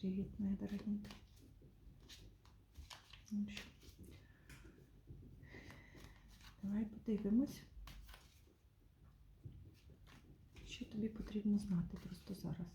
Привіт, моя дорогенька. Ну Давай подивимось, що тобі потрібно знати просто зараз.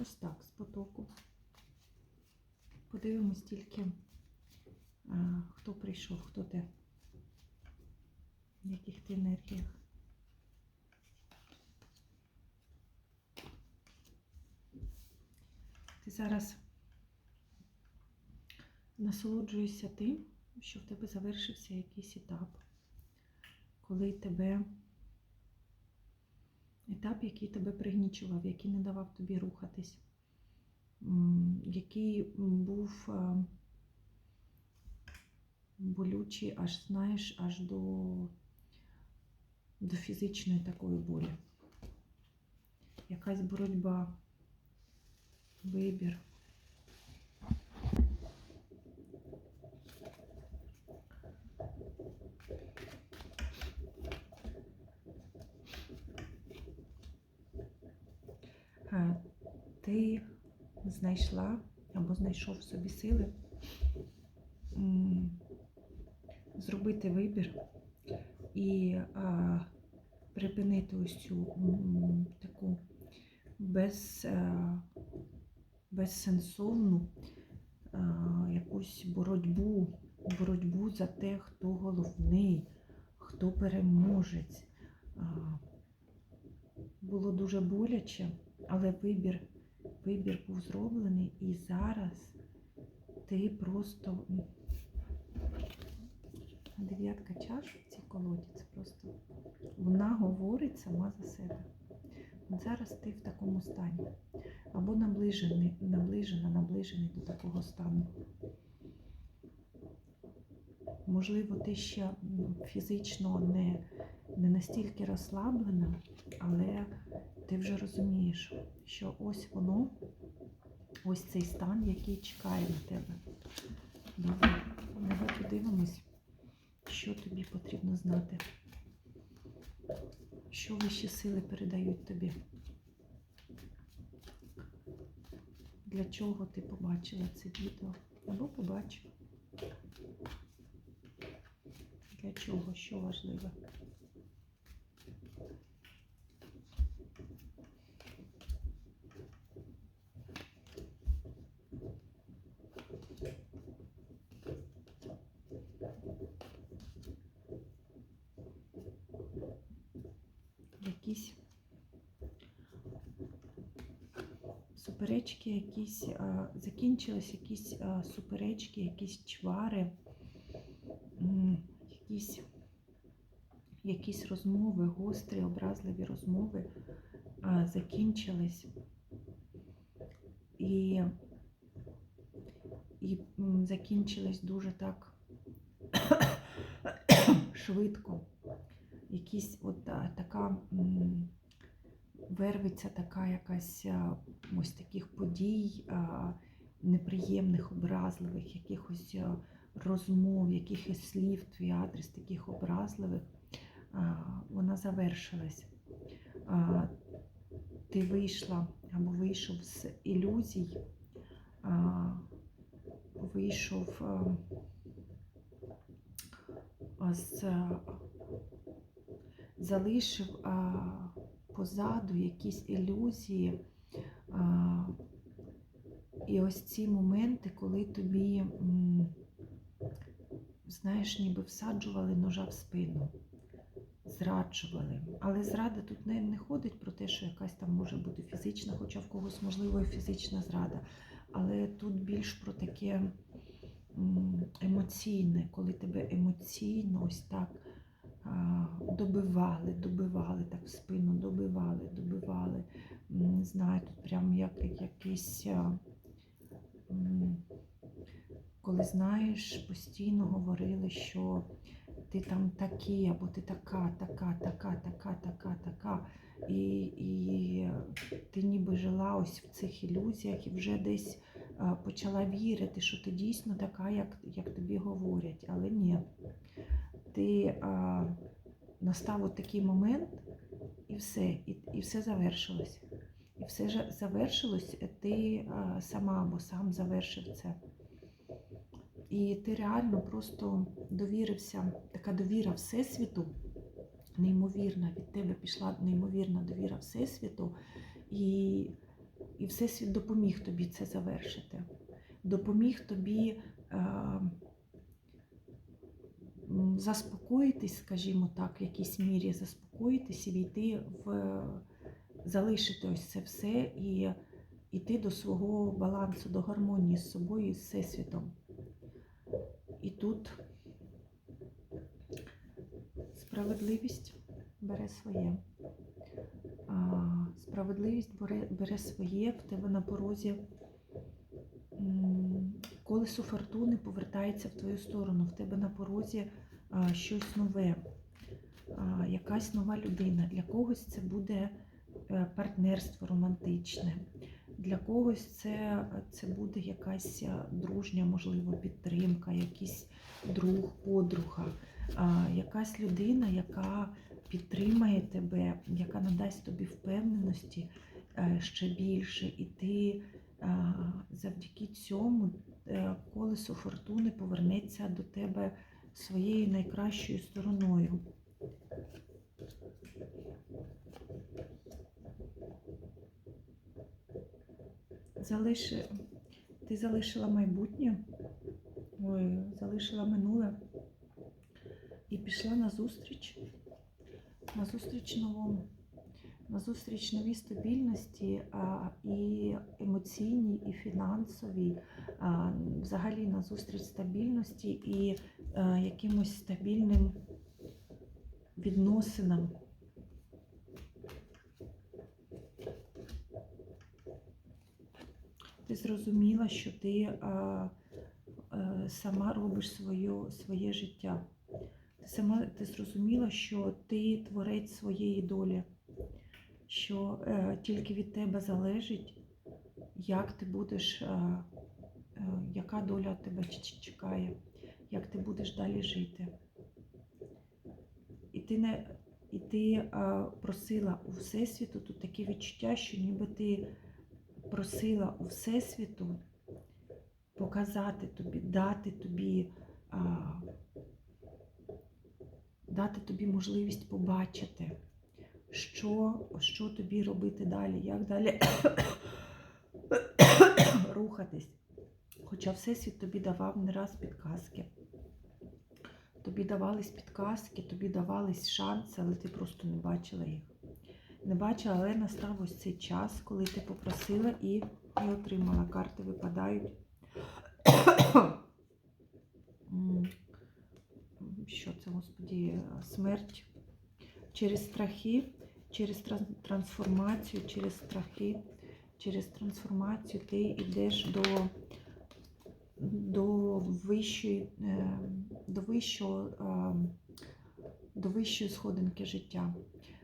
Ось так, з потоку. Подивимось тільки, хто прийшов, хто де, в яких ти енергіях. Ти зараз насолоджуєшся тим, що в тебе завершився якийсь етап, коли тебе етап, який тебе пригнічував, який не давав тобі рухатись, який був е, болючий, аж знаєш, аж до, до фізичної такої болі. Якась боротьба, вибір. Е, Ти знайшла або знайшов собі сили зробити вибір і а, припинити ось цю таку без, е, безсенсовну е, якусь боротьбу, боротьбу за те, хто головний, хто переможець. А, Було дуже боляче, але вибір, вибір був зроблений, і зараз ти просто м, дев'ятка чаш в цій колоді, це просто вона говорить сама за себе. От зараз ти в такому стані. Або наближений, наближена, наближений до такого стану. Можливо, ти ще фізично не, не настільки розслаблена, але ти вже розумієш, що ось воно, ось цей стан, який чекає на тебе. Добре, давай подивимось, що тобі потрібно знати. Що вищі сили передають тобі? Для чого ти побачила це відео? Або побачив? Для чого? Що важливе? Якісь суперечки, якісь закінчились якісь суперечки, якісь чвари, якісь, якісь розмови, гострі, образливі розмови закінчились. І, і закінчились дуже так швидко. Якісь от така вервиться така якась ось таких подій, неприємних, образливих, якихось розмов, якихось слів, твій адрес таких образливих, вона завершилась. Ти вийшла або вийшов з ілюзій, вийшов з залишив а, позаду якісь ілюзії. І ось ці моменти, коли тобі, знаєш, ніби всаджували ножа в спину, зраджували. Але зрада тут не, не ходить про те, що якась там може бути фізична, хоча в когось можливо і фізична зрада. Але тут більш про таке емоційне, коли тебе емоційно ось так добивали, добивали так в спину, добивали, добивали. Не знаю, тут прям як якийсь, коли знаєш, постійно говорили, що ти там такий, або ти така, така, така, така, така, така. І, і ти ніби жила ось в цих ілюзіях і вже десь почала вірити, що ти дійсно така, як, як тобі говорять. Але ні, ти а, настав от такий момент, і все, і, і все завершилось. І все завершилось, ти а, сама або сам завершив це. І ти реально просто довірився, така довіра Всесвіту, неймовірна, від тебе пішла неймовірна довіра Всесвіту, і, і Всесвіт допоміг тобі це завершити. Допоміг тобі е, м, заспокоїтись, скажімо так, в якійсь мірі заспокоїтись і війти в залишити ось це все і йти до свого балансу, до гармонії з собою і з всесвітом. І тут справедливість бере своє. А, Справедливість бере, бере своє в тебе на порозі. Колесо фортуни повертається в твою сторону, в тебе на порозі щось нове, якась нова людина. Для когось це буде е, партнерство романтичне. Для когось це, це буде якась е, дружня, можливо, підтримка, якийсь друг, подруга, якась людина, яка підтримає тебе, яка надасть тобі впевненості е, ще більше, і ти завдяки цьому е, колесо фортуни повернеться до тебе своєю найкращою стороною. Залиши... Ти залишила майбутнє, ой, залишила минуле і пішла на зустріч, на зустріч новому, на зустріч новій стабільності і емоційній, і фінансовій, взагалі на зустріч стабільності і а, якимось стабільним відносинам. Ти зрозуміла, що ти е, сама робиш своє, своє життя. Сама ти зрозуміла, що ти творець своєї долі, що е, тільки від тебе залежить, як ти будеш, е, е, яка доля тебе чекає, як ти будеш далі жити. І ти не і ти просила у Всесвіту тут таке відчуття, що ніби ти просила у Всесвіту показати тобі, дати тобі, дати тобі можливість побачити, що, що тобі робити далі, як далі рухатись. Хоча Всесвіт тобі давав не раз підказки. Тобі давались підказки, тобі давались шанси, але ти просто не бачила їх не бачила, але настав ось цей час, коли ти попросила і, і отримала. Карти випадають. Що це, господі, смерть через страхи, через трансформацію, через страхи, через трансформацію ти йдеш до, до вищої, е, до вищого, е, до вищої сходинки життя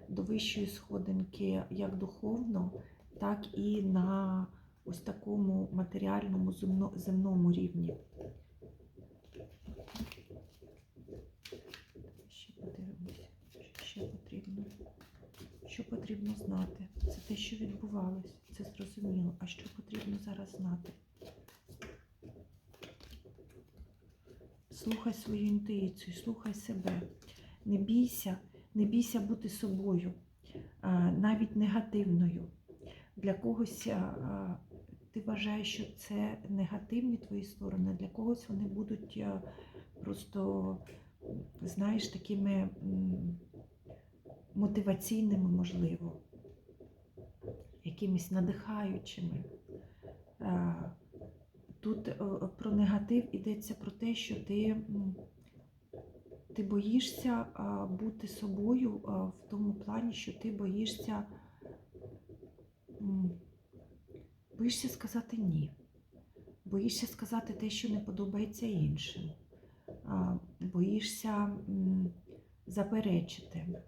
до вищої сходинки як духовно, так і на ось такому матеріальному земно- земному рівні. Ще подивимося, що ще потрібно. Що потрібно знати? Це те, що відбувалось, це зрозуміло. А що потрібно зараз знати? Слухай свою інтуїцію, слухай себе. Не бійся, не бійся бути собою, навіть негативною. Для когось ти вважаєш, що це негативні твої сторони, для когось вони будуть просто, знаєш, такими мотиваційними, можливо, якимись надихаючими. Тут е, про негатив йдеться про те, що ти, ти боїшся бути собою в тому плані, що ти боїшся, боїшся сказати ні. Боїшся сказати те, що не подобається іншим. Боїшся заперечити.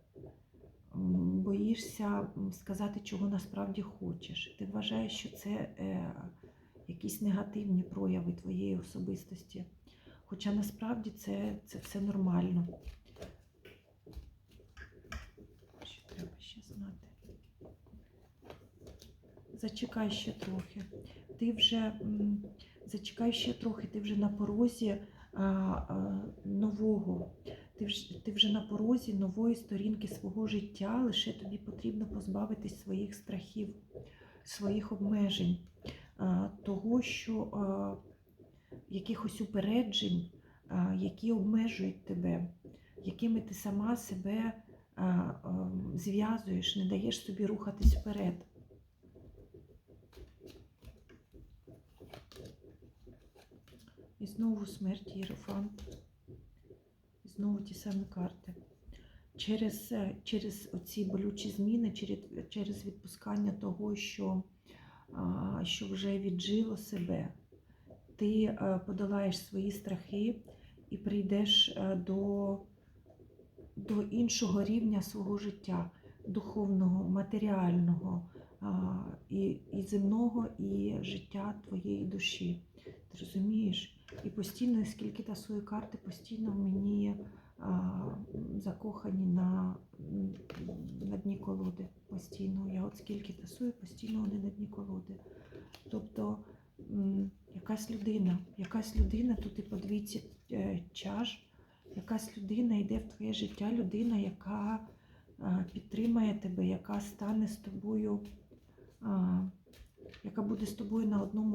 Боїшся сказати, чого насправді хочеш. Ти вважаєш, що це е, якісь негативні прояви твоєї особистості. Хоча насправді це, це все нормально. Що треба ще знати? зачекай ще трохи. Ти вже зачекай ще трохи, ти вже на порозі а, а, нового. Ти вже, ти вже на порозі нової сторінки свого життя, лише тобі потрібно позбавитись своїх страхів, своїх обмежень, того, що якихось упереджень, які обмежують тебе, якими ти сама себе зв'язуєш, не даєш собі рухатись вперед. І знову смерть Єрофант. Знову ті самі карти. Через, е, через оці болючі зміни, через, через відпускання того, що, що вже віджило себе, ти е, подолаєш свої страхи і прийдеш е, до, до іншого рівня свого життя, духовного, матеріального і, і земного, і життя твоєї душі. Ти розумієш? І постійно, скільки тасує карти, постійно мені а, закохані на, на дні колоди. Постійно. Я от скільки тасую, постійно вони на дні колоди. Тобто якась людина, якась людина, тут і по двійці е, чаш, якась людина йде в твоє життя, людина, яка підтримає тебе, яка стане з тобою, яка буде з тобою на одному